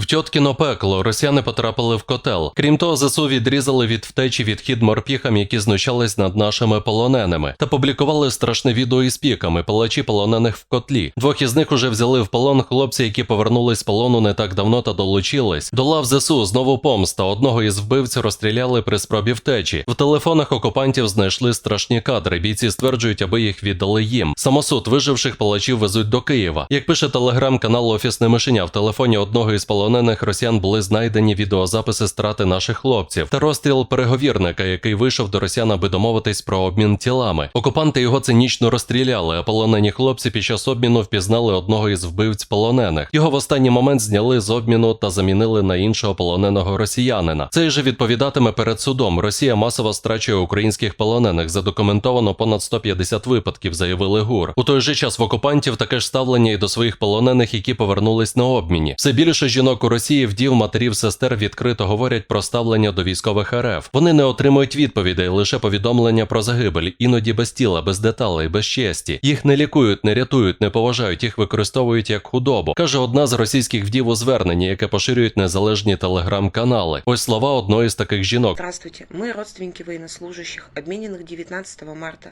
В Тьоткіно пекло росіяни потрапили в котел. Крім того, ЗСУ відрізали від втечі відхід морпіхам, які знущались над нашими полоненими, та публікували страшне відео із піками, палачі полонених в котлі. Двох із них уже взяли в полон хлопці, які повернулись з полону не так давно та долучились. До лав ЗСУ знову помста. Одного із вбивців розстріляли при спробі втечі. В телефонах окупантів знайшли страшні кадри. Бійці стверджують, аби їх віддали їм. Самосуд виживших палачів везуть до Києва. Як пише телеграм-канал Офісне мишеня, в телефоні одного із полонених росіян були знайдені відеозаписи страти наших хлопців та розстріл переговірника, який вийшов до росіян, аби домовитись про обмін тілами. Окупанти його цинічно розстріляли, а полонені хлопці під час обміну впізнали одного із вбивць полонених. Його в останній момент зняли з обміну та замінили на іншого полоненого росіянина. Цей же відповідатиме перед судом. Росія масово страчує українських полонених. Задокументовано понад 150 випадків, заявили ГУР. У той же час в окупантів таке ж ставлення і до своїх полонених, які повернулись на обміні. Все більше жінок у Росії, вдів, матерів, сестер відкрито говорять про ставлення до військових РФ. Вони не отримують відповідей, лише повідомлення про загибель, іноді без тіла, без деталей, без честі. Їх не лікують, не рятують, не поважають, їх використовують як худобу. каже одна з російських вдів у зверненні, яке поширюють незалежні телеграм-канали. Ось слова одної з таких жінок. Здравствуйте. Мы родственники военнослужащих, обмененных 19 марта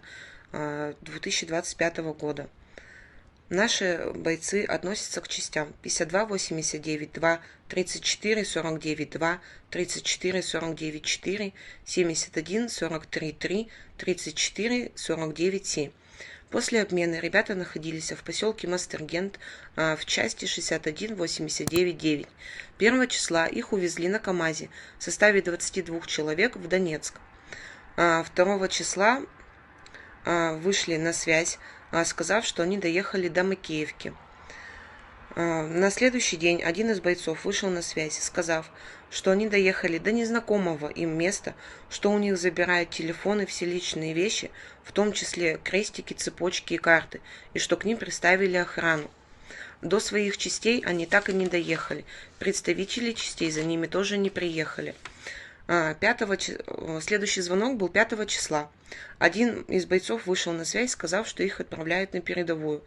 э, 2025 года. Наши бойцы относятся к частям 52 89 2, 34 49 2, 34 49 4, 71 43 3, 34 49 7. После обмена ребята находились в поселке Мастергент а, в части 61 89 9. 1 числа их увезли на КАМАЗе в составе 22 человек в Донецк. А, 2 числа а, вышли на связь, а, сказав, что они доехали до Макеевки. А, На следующий день один из бойцов вышел на связь, сказав, что они доехали до незнакомого им места, что у них забирают телефоны, все личные вещи, в том числе крестики, цепочки и карты, и что к ним приставили охрану. До своих частей они так и не доехали. Представители частей за ними тоже не приехали. А, 5 чи- э, Следующий звонок был 5 числа. Один из бойцов вышел на связь, сказав, что их отправляют на передовую.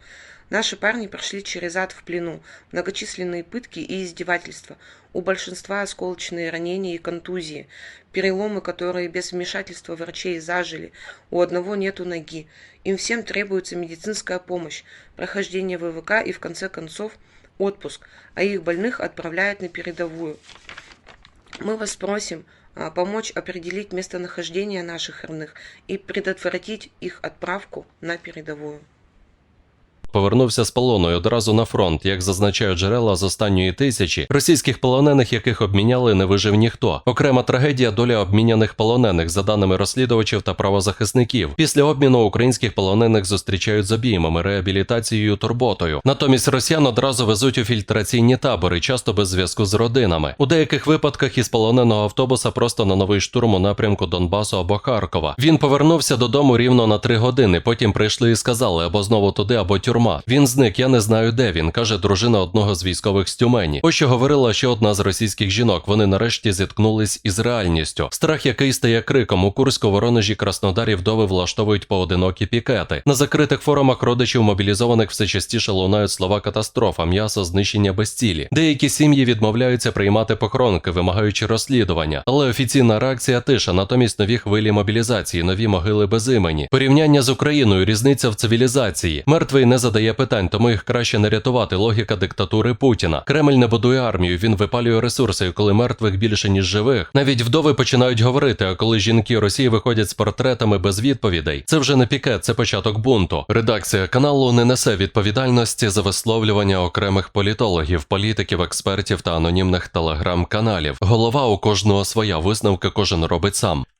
Наши парни прошли через ад в плену, многочисленные пытки и издевательства. У большинства осколочные ранения и контузии, переломы, которые без вмешательства врачей зажили. У одного нету ноги. Им всем требуется медицинская помощь, прохождение ВВК и в конце концов отпуск, а их больных отправляют на передовую. Мы вас просим а, помочь определить местонахождение наших родных и предотвратить их отправку на передовую. Повернувся з полону і одразу на фронт, як зазначають джерела з останньої тисячі, російських полонених, яких обміняли, не вижив ніхто. Окрема трагедія доля обміняних полонених, за даними розслідувачів та правозахисників. Після обміну українських полонених зустрічають з обіймами, реабілітацією, турботою. Натомість росіян одразу везуть у фільтраційні табори, часто без зв'язку з родинами. У деяких випадках із полоненого автобуса просто на новий штурм у напрямку Донбасу або Харкова. Він повернувся додому рівно на три години. Потім прийшли і сказали або знову туди, або тюрма. Він зник, я не знаю, де він, каже дружина одного з військових з Тюмені. Ось що говорила ще одна з російських жінок. Вони нарешті зіткнулись із реальністю. Страх, який стає криком у Курську, Воронежі, Краснодарі вдови влаштовують поодинокі пікети. На закритих форумах родичів мобілізованих все частіше лунають слова катастрофа, м'ясо, знищення без цілі. Деякі сім'ї відмовляються приймати похоронки, вимагаючи розслідування. Але офіційна реакція тиша, натомість нові хвилі мобілізації, нові могили без імені. Порівняння з Україною, різниця в цивілізації. Мертвий не задає питань, тому їх краще не рятувати. Логіка диктатури Путіна. Кремль не будує армію, він випалює ресурси, коли мертвих більше ніж живих. Навіть вдови починають говорити. А коли жінки Росії виходять з портретами без відповідей, це вже не пікет, це початок бунту. Редакція каналу не несе відповідальності за висловлювання окремих політологів, політиків, експертів та анонімних телеграм-каналів. Голова у кожного своя висновки кожен робить сам.